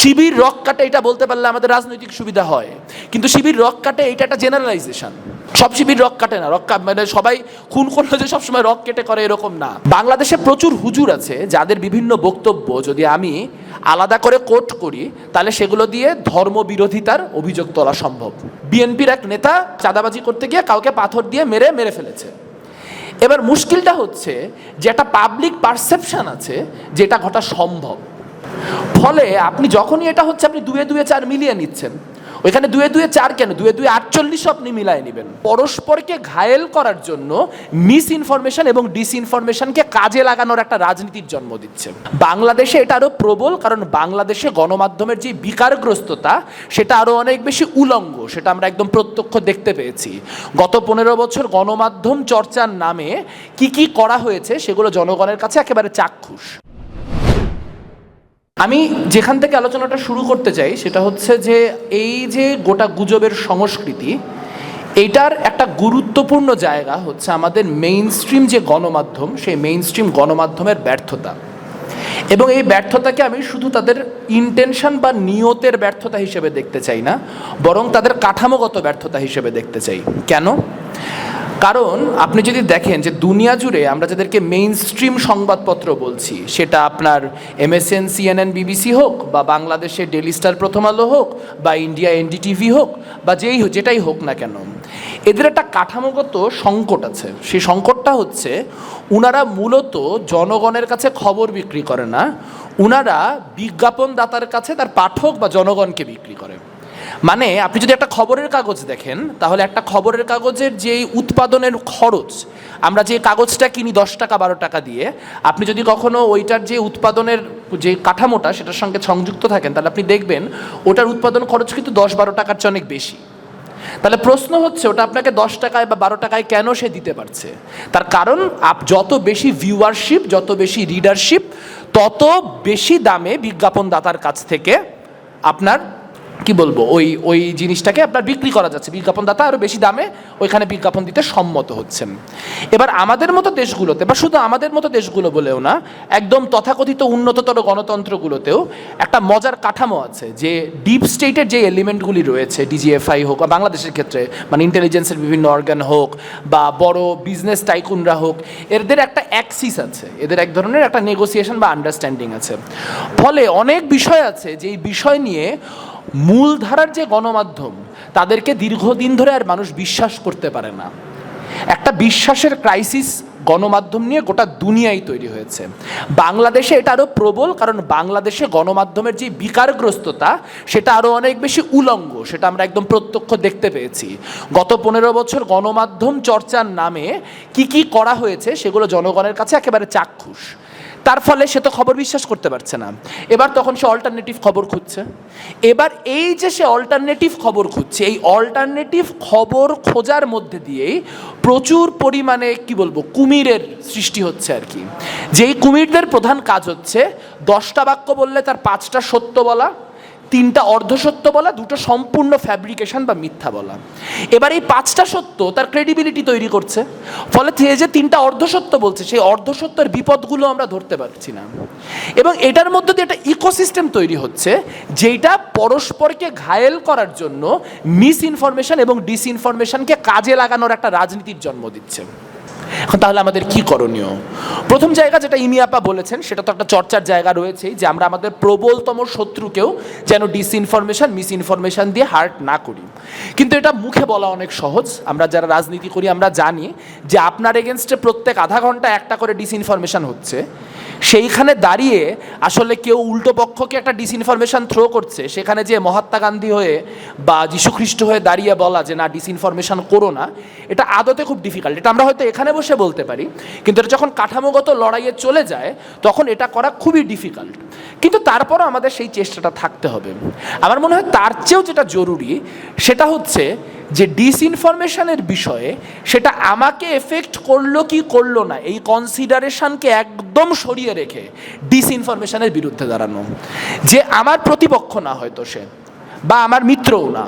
শিবির rock কাটে এটা বলতে পারলে আমাদের রাজনৈতিক সুবিধা হয়। কিন্তু শিবির রক কাটে এটা একটা জেনারেলাইজেশন সব শিবির রক কাটে না। রক মানে সবাই খুন করলে যে সবসময় রক কেটে করে এরকম না। বাংলাদেশে প্রচুর হুজুর আছে যাদের বিভিন্ন বক্তব্য যদি আমি আলাদা করে কোট করি, তাহলে সেগুলো দিয়ে ধর্মবিরোধিতার অভিযোগ তোলা সম্ভব। বিএনপির এক নেতা চাঁদাবাজি করতে গিয়ে কাউকে পাথর দিয়ে মেরে মেরে ফেলেছে। এবার মুশকিলটা হচ্ছে যে একটা পাবলিক পারসেপশন আছে যেটা ঘটা সম্ভব। ফলে আপনি যখনই এটা হচ্ছে, আপনি দুয়ে দুয়ে চার মিলিয়ে নিচ্ছেন। ওইখানে দুয়ে দুয়ে চার কেন? দুয়ে দুয়ে আটচল্লিশ আপনি মিলায় নেবেন। পরস্পরকে ঘায়েল করার জন্য মিস ইনফরমেশন এবং ডিসইনফরমেশনকে কাজে লাগানোর একটা রাজনীতির জন্ম দিচ্ছে। বাংলাদেশে এটা আরও প্রবল, কারণ বাংলাদেশে গণমাধ্যমের যে বিকারগ্রস্ততা, সেটা আরও অনেক বেশি উলঙ্গ, সেটা আমরা একদম প্রত্যক্ষ দেখতে পেয়েছি। গত পনেরো বছর গণমাধ্যম চর্চার নামে কি কি করা হয়েছে, সেগুলো জনগণের কাছে একেবারে চাক্ষুষ। আমি যেখান থেকে আলোচনাটা শুরু করতে চাই, সেটা হচ্ছে যে এই যে গোটা গুজবের সংস্কৃতি, এইটার একটা গুরুত্বপূর্ণ জায়গা হচ্ছে আমাদের মেইন স্ট্রিম যে গণমাধ্যম, সেই মেইন স্ট্রিম গণমাধ্যমের ব্যর্থতা। এবং এই ব্যর্থতাকে আমি শুধু তাদের ইন্টেনশন বা নিয়তের ব্যর্থতা হিসেবে দেখতে চাই না, বরং তাদের কাঠামোগত ব্যর্থতা হিসেবে দেখতে চাই। কেন? কারণ আপনি যদি দেখেন যে দুনিয়া জুড়ে আমরা যাদেরকে মেইন স্ট্রিম সংবাদপত্র বলছি, সেটা আপনার এমএসএন সিএনএন বিবিসি হোক বা বাংলাদেশের ডেলি স্টার প্রথম আলো হোক বা ইন্ডিয়া এনডিটিভি হোক বা যেই হোক, যেটাই হোক না কেন, এদের একটা কাঠামোগত সংকট আছে। সেই সংকটটা হচ্ছে উনারা মূলত জনগণের কাছে খবর বিক্রি করে না, উনারা বিজ্ঞাপনদাতার কাছে তার পাঠক বা জনগণকে বিক্রি করে। মানে আপনি যদি একটা খবরের কাগজ দেখেন, তাহলে একটা খবরের কাগজের যেই উৎপাদনের খরচ, আমরা যে কাগজটা কিনি দশ টাকা, বারো টাকা দিয়ে, আপনি যদি কখনো ওইটার যে উৎপাদনের যে কাঠামোটা, সেটার সঙ্গে সংযুক্ত থাকেন, তাহলে আপনি দেখবেন ওটার উৎপাদন খরচ কিন্তু দশ, বারো টাকার চেয়ে অনেক বেশি। তাহলে প্রশ্ন হচ্ছে, ওটা আপনাকে দশ টাকায় বা বারো টাকায় কেন সে দিতে পারছে? তার কারণ, আপ, যত বেশি ভিউয়ারশিপ যত বেশি রিডারশিপ তত বেশি দামে বিজ্ঞাপনদাতার কাছ থেকে আপনার কি বলব, ওই ওই জিনিসটাকে আপনার বিক্রি করা যাচ্ছে। বিজ্ঞাপনদাতা আরও বেশি দামে ওইখানে বিজ্ঞাপন দিতে সম্মত হচ্ছেন। এবার আমাদের মতো দেশগুলোতে, বা শুধু আমাদের মতো দেশগুলো বলেও না, একদম তথাকথিত উন্নততর গণতন্ত্রগুলোতেও একটা মজার কাঠামো আছে যে ডিপ স্টেটের যে এলিমেন্টগুলি রয়েছে ডিজিএফআই হোক বা বাংলাদেশের ক্ষেত্রে মানে ইন্টেলিজেন্সের বিভিন্ন অর্গান হোক, বা বড় বিজনেস টাইকুনরা হোক, এদের একটা অ্যাক্সিস আছে। এদের এক ধরনের একটা নেগোসিয়েশন বা আন্ডারস্ট্যান্ডিং আছে। ফলে অনেক বিষয় আছে যে এই বিষয় নিয়ে মূলধারার যে গণমাধ্যম, তাদেরকে দীর্ঘদিন ধরে আর মানুষ বিশ্বাস করতে পারে না। একটা বিশ্বাসের ক্রাইসিস গণমাধ্যম নিয়ে গোটা দুনিয়ায় তৈরি হয়েছে। বাংলাদেশে এটা আরও প্রবল, কারণ বাংলাদেশে গণমাধ্যমের যে বিকারগ্রস্ততা, সেটা আরও অনেক বেশি উলঙ্গ, সেটা আমরা একদম প্রত্যক্ষ দেখতে পেয়েছি। গত পনেরো বছর গণমাধ্যম চর্চার নামে কি কি করা হয়েছে, সেগুলো জনগণের কাছে একেবারে চাক্ষুষ। তার ফলে সে তো খবর বিশ্বাস করতে পারছে না। এবার তখন সে অল্টারনেটিভ খবর খুঁজছে। এবার এই যে সে অল্টারনেটিভ খবর খুঁজছে, এই অল্টারনেটিভ খবর খোঁজার মধ্যে দিয়েই প্রচুর পরিমাণে, কি বলব, কুমিরের সৃষ্টি হচ্ছে আর কি। যেই কুমিরদের প্রধান কাজ হচ্ছে, দশটা বাক্য বললে তার পাঁচটা সত্য বলা তিনটা অর্ধসত্য বলা, দুটো সম্পূর্ণ ফ্যাব্রিকেশন বা মিথ্যা বলা। এবার এই পাঁচটা সত্য তার ক্রেডিবিলিটি তৈরি করছে। ফলে যে তিনটা অর্ধসত্য বলছে, সেই অর্ধসত্যের বিপদগুলো আমরা ধরতে পারছি না। এবং এটার মধ্যে দিয়ে একটা ইকোসিস্টেম তৈরি হচ্ছে যেটা পরস্পরকে ঘায়েল করার জন্য মিস ইনফরমেশন এবং ডিসইনফরমেশনকে কাজে লাগানোর একটা রাজনীতির জন্ম দিচ্ছে। এখন তাহলে আমাদের কি করণীয়? প্রথম জায়গা যেটা ইমিয়াপা বলেছেন, সেটা তো একটা চর্চার জায়গা রয়েছেই যে আমরা আমাদের প্রবলতম শত্রুকেও যেন ডিসইনফরমেশন মিস ইনফরমেশন দিয়ে হার্ট না করি। কিন্তু এটা মুখে বলা অনেক সহজ। আমরা যারা রাজনীতি করি, আমরা জানি যে আপনার এগেনস্টে প্রত্যেক আধা ঘণ্টা একটা করে ডিসইনফরমেশন হচ্ছে। সেইখানে দাঁড়িয়ে আসলে কেউ উল্টো পক্ষকে একটা ডিসইনফরমেশন থ্রো করছে। সেখানে যে মহাত্মা গান্ধী হয়ে বা যীশুখ্রিস্ট হয়ে দাঁড়িয়ে বলা যে না ডিসইনফরমেশন করো না, এটা আদতে খুব ডিফিকাল্ট এটা আমরা হয়তো এখানে বসে বলতে পারি, কিন্তু এটা যখন কাঠামোগত লড়াইয়ে চলে যায়, তখন এটা করা খুবই ডিফিকাল্ট কিন্তু তারপরও আমাদের সেই চেষ্টাটা থাকতে হবে। আমার মনে হয় তার চেয়েও যেটা জরুরি, সেটা হচ্ছে যে ডিসইনফরমেশনের বিষয়ে সেটা আমাকে এফেক্ট করল কি করল না, এই কনসিডারেশনকে একদম সরিয়ে রেখে ডিসইনফরমেশনের বিরুদ্ধে দাঁড়ানো। যে আমার প্রতিপক্ষ না হয়তো সে, বা আমার মিত্রও না।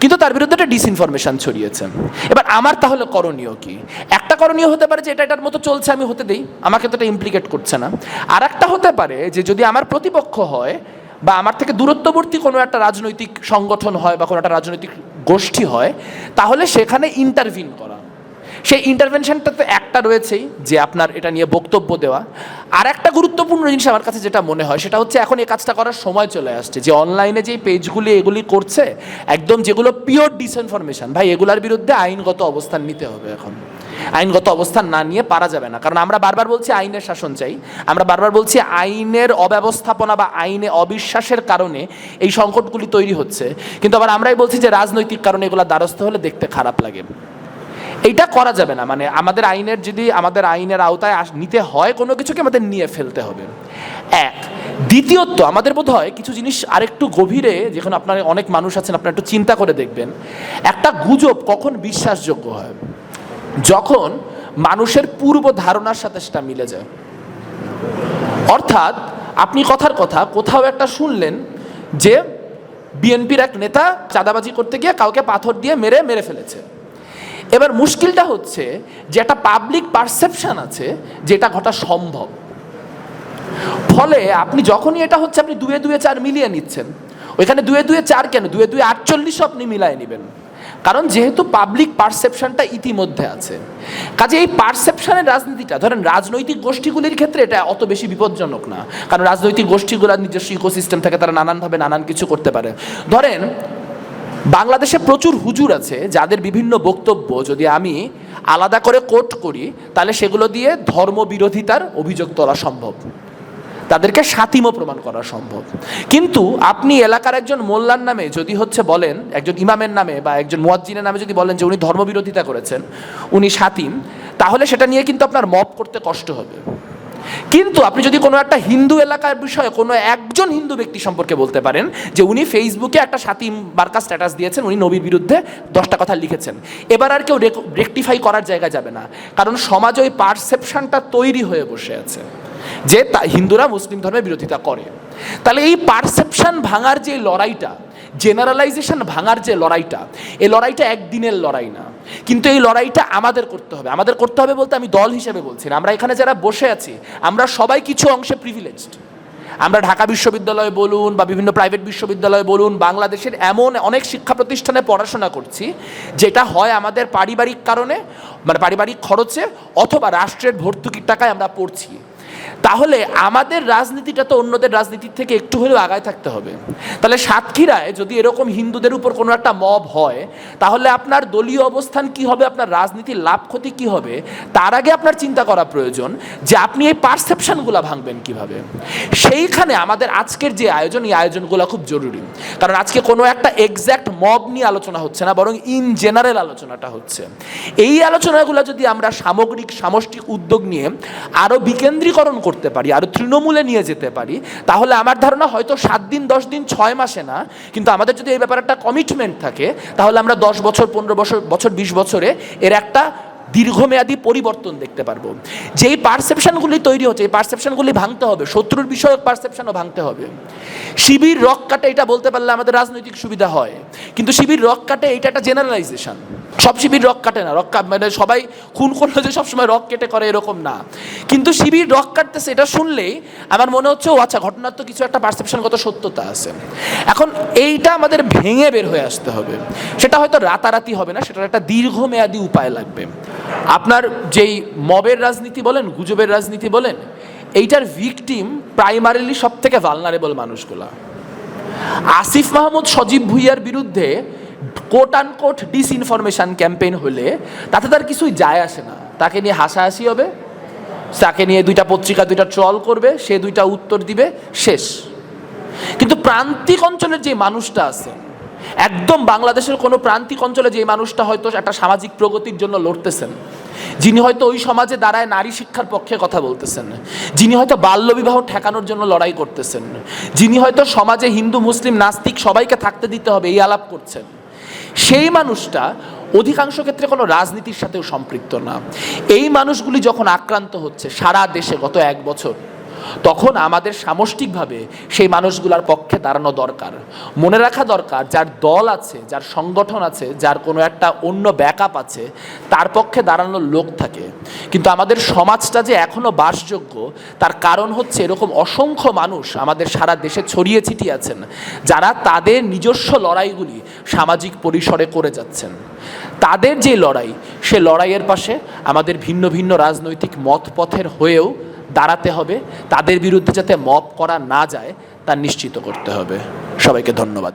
কিন্তু তার বিরুদ্ধে একটা ডিসইনফরমেশন ছড়িয়েছে। এবার আমার তাহলে করণীয় কি? একটা করণীয় হতে পারে যে এটা এটার মতো চলছে, আমি হতে দেই। আমাকে তো এটা ইমপ্লিকেট করছে না। আর একটা হতে পারে যে যদি আমার প্রতিপক্ষ হয় বা আমার থেকে দূরত্ববর্তী কোনো একটা রাজনৈতিক সংগঠন হয় বা কোনো একটা রাজনৈতিক গোষ্ঠী হয়, তাহলে সেখানে ইন্টারভিন করা। সেই ইন্টারভেনশনটা তো একটা রয়েছেই, যে আপনার এটা নিয়ে বক্তব্য দেওয়া। আর একটা গুরুত্বপূর্ণ জিনিস আমার কাছে যেটা মনে হয়, সেটা হচ্ছে এখন এই কাজটা করার সময় চলে আসছে। যে অনলাইনে যেই পেজগুলি এগুলি করছে, একদম যেগুলো পিওর ডিসইনফরমেশন ভাই, এগুলার বিরুদ্ধে আইনগত অবস্থান নিতে হবে এখন। আইনগত অবস্থান না নিয়ে পারা যাবে না। কারণ আমরা বারবার বলছি আইনের শাসন চাই, আমরা বারবার বলছি আইনের অব্যবস্থাপনা বা আইনে অবিশ্বাসের কারণে এই সংকটগুলি তৈরি হচ্ছে। কিন্তু আবার আমরাই বলছি যে রাজনৈতিক কারণে এগুলো দ্বারস্থ হলে দেখতে খারাপ লাগে। এইটা করা যাবে না। মানে আমাদের আইনের যদি, আমাদের আইনের আওতায় নিতে হয় কোনো কিছুকে আমাদের নিয়ে ফেলতে হবে। এক। দ্বিতীয়ত, আমাদের বোধ হয় কিছু জিনিস আরেকটু গভীরে, যেখানে আপনার অনেক মানুষ আছেন, আপনারা একটু চিন্তা করে দেখবেন। একটা গুজব কখন বিশ্বাসযোগ্য হয়? যখন মানুষের পূর্ব ধারণার সাথে সেটা মিলে যায়। অর্থাৎ, আপনি কথার কথা, কোথাও একটা শুনলেন যে, বিএনপির এক নেতা চাঁদাবাজি করতে গিয়ে কাউকে পাথর দিয়ে মেরে মেরে ফেলেছে। এবার মুশকিলটা হচ্ছে যে একটা পাবলিক পারসেপশন আছে যেটা ঘটা সম্ভব। ফলে আপনি যখনই এটা হচ্ছে, আপনি দুয়ে দুয়ে চার মিলিয়ে নিচ্ছেন। ওইখানে দুয়ে দুয়ে চার কেন? দুয়ে দুয়ে আটচল্লিশও আপনি মিলায় নেবেন। কারণ যেহেতু পাবলিক পারসেপশনটা ইতিমধ্যে আছে। কাজে এই পারসেপশনের রাজনীতিটা, ধরেন রাজনৈতিক গোষ্ঠীগুলির ক্ষেত্রে এটা অত বেশি বিপজ্জনক না। কারণ রাজনৈতিক গোষ্ঠীগুলোর নিজস্ব ইকোসিস্টেম থাকে তারা নানানভাবে নানান কিছু করতে পারে। ধরেন বাংলাদেশে প্রচুর হুজুর আছে যাদের বিভিন্ন বক্তব্য যদি আমি আলাদা করে কোট করি, তাহলে সেগুলো দিয়ে ধর্মবিরোধিতার অভিযোগ তোলা সম্ভব। তাদেরকে সাতিমও প্রমাণ করা সম্ভব। কিন্তু আপনি এলাকার একজন মোল্লার নামে যদি হচ্ছে বলেন, একজন ইমামের নামে বা একজন মুয়াজ্জিনের নামে যদি বলেন যে উনি ধর্মবিরোধিতা করেছেন, উনি সাতিম তাহলে সেটা নিয়ে কিন্তু আপনার মপ করতে কষ্ট হবে। কিন্তু আপনি যদি কোনো একটা হিন্দু এলাকার বিষয়ে কোনো একজন হিন্দু ব্যক্তি সম্পর্কে বলতে পারেন যে উনি ফেসবুকে একটা সাতিম বার্কা স্ট্যাটাস দিয়েছেন, উনি নবীর বিরুদ্ধে দশটা কথা লিখেছেন, এবার আর কেউ রেকটিফাই করার জায়গা যাবে না। কারণ সমাজ ওই পারসেপশনটা তৈরি হয়ে বসে আছে যে হিন্দুরা মুসলিম ধর্মের বিরোধিতা করে। তাহলে এই পারসেপশন ভাঙার যে লড়াইটা জেনারেলাইজেশন ভাঙার যে লড়াইটা, এই লড়াইটা একদিনের লড়াই না। কিন্তু এই লড়াইটা আমাদের করতে হবে। আমাদের করতে হবে বলতে আমি দল হিসেবে বলছি না। আমরা এখানে যারা বসে আছি, আমরা সবাই কিছু অংশে প্রিভিলেজড আমরা ঢাকা বিশ্ববিদ্যালয় বলুন বা বিভিন্ন প্রাইভেট বিশ্ববিদ্যালয় বলুন, বাংলাদেশের এমন অনেক শিক্ষা প্রতিষ্ঠানে পড়াশোনা করছি, যেটা হয় আমাদের পারিবারিক কারণে মানে পারিবারিক খরচে অথবা রাষ্ট্রের ভর্তুকির টাকায় আমরা পড়ছি। তাহলে আমাদের রাজনীতিটা তো অন্যদের রাজনীতির থেকে একটু হলেও আগায় থাকতে হবে। তাহলে সাতক্ষীরায় যদি এরকম হিন্দুদের উপর কোনো একটা মব হয়, তাহলে আপনার দলীয় অবস্থান কি হবে, আপনার রাজনীতির লাভ ক্ষতি কি হবে, তার আগে আপনার চিন্তা করা প্রয়োজন যে আপনি এই পারসেপশনগুলো ভাঙবেন কীভাবে। সেইখানে আমাদের আজকের যে আয়োজন, এই আয়োজনগুলো খুব জরুরি। কারণ আজকে কোনো একটা এক্স্যাক্ট মব নিয়ে আলোচনা হচ্ছে না, বরং ইন জেনারেল আলোচনাটা হচ্ছে। এই আলোচনাগুলো যদি আমরা সামগ্রিক, সামষ্টিক উদ্যোগ নিয়ে আরও বিকেন্দ্রীকরণ করতে পারি আরও তৃণমূলে নিয়ে যেতে পারি, তাহলে আমার ধারণা হয়তো সাত দিন, দশ দিন, ছয় মাসে না, কিন্তু আমাদের যদি এই ব্যাপারে একটা কমিটমেন্ট থাকে, তাহলে আমরা দশ বছর, পনেরো বছর বছর, বিশ বছরে এর একটা দীর্ঘমেয়াদী পরিবর্তন দেখতে পারব। যেই পারসেপশনগুলি তৈরি হচ্ছে, এই পারসেপশনগুলি ভাঙতে হবে, শত্রুর বিষয়ক পারসেপশনও ভাঙতে হবে। শিবির রক কাটে এটা বলতে পারলে আমাদের রাজনৈতিক সুবিধা হয়, কিন্তু শিবির রক কাটে এটা একটা জেনারেলাইজেশন সব শিবির রক কাটে না, রক মানে সবাই খুন করলে যে সবসময় রক কেটে করে এরকম না। কিন্তু শিবির রক কাটতেছে, এটা শুনলেই আমার মনে হচ্ছে, ও আচ্ছা ঘটনার তো কিছু একটা পারসেপশনগত সত্যতা আছে। এখন এইটা আমাদের ভেঙে বের হয়ে আসতে হবে। সেটা হয়তো রাতারাতি হবে না, সেটার একটা দীর্ঘমেয়াদী উপায় লাগবে। আপনার যেই মবের রাজনীতি বলেন, গুজবের রাজনীতি বলেন, এইটার ভিকটিম প্রাইমারিলি সব থেকে ভালনারেবল মানুষগুলা। আসিফ মাহমুদ সজীব ভুইয়ার বিরুদ্ধে quote unquote disinformation campaign হলে তাতে তার কিছুই যায় আসে না। তাকে নিয়ে হাসাহাসি হবে, তাকে নিয়ে দুইটা পত্রিকা, দুইটা ট্রল করবে, সে দুইটা উত্তর দিবে, শেষ। কিন্তু প্রান্তিক অঞ্চলের যে মানুষটা আছে একদম বাংলাদেশের কোনো প্রান্তিক অঞ্চলে যে মানুষটা হয়তো একটা সামাজিক প্রগতির জন্য লড়তেছেন, যিনি হয়তো ওই সমাজে দাঁড়ায় নারী শিক্ষার পক্ষে কথা বলতেছেন, যিনি হয়তো বাল্যবিবাহ ঠেকানোর জন্য লড়াই করতেছেন, যিনি হয়তো সমাজে হিন্দু, মুসলিম, নাস্তিক সবাইকে থাকতে দিতে হবে, এই আলাপ করছেন, সেই মানুষটা অধিকাংশ ক্ষেত্রে কোনো রাজনীতির সাথেও সম্পৃক্ত না। এই মানুষগুলি যখন আক্রান্ত হচ্ছে সারা দেশে গত এক বছর তখন আমাদের সামষ্টিকভাবে সেই মানুষগুলোর পক্ষে দাঁড়ানো দরকার। মনে রাখা দরকার, যার দল আছে, যার সংগঠন আছে, যার কোনো একটা অন্য ব্যাকআপ আছে, তার পক্ষে দাঁড়ানোর লোক থাকে। কিন্তু আমাদের সমাজটা যে এখনও বাসযোগ্য, তার কারণ হচ্ছে এরকম অসংখ্য মানুষ আমাদের সারা দেশে ছড়িয়ে ছিটিয়ে আছেন, যারা তাদের নিজস্ব লড়াইগুলি সামাজিক পরিসরে করে যাচ্ছেন। তাদের যে লড়াই, সে লড়াইয়ের পাশে আমাদের ভিন্ন ভিন্ন রাজনৈতিক মত পথের হয়েও দাঁড়াতে হবে, তাদের বিরুদ্ধে যাতে মপ করা না যায়, তা নিশ্চিত করতে হবে। সবাইকে ধন্যবাদ।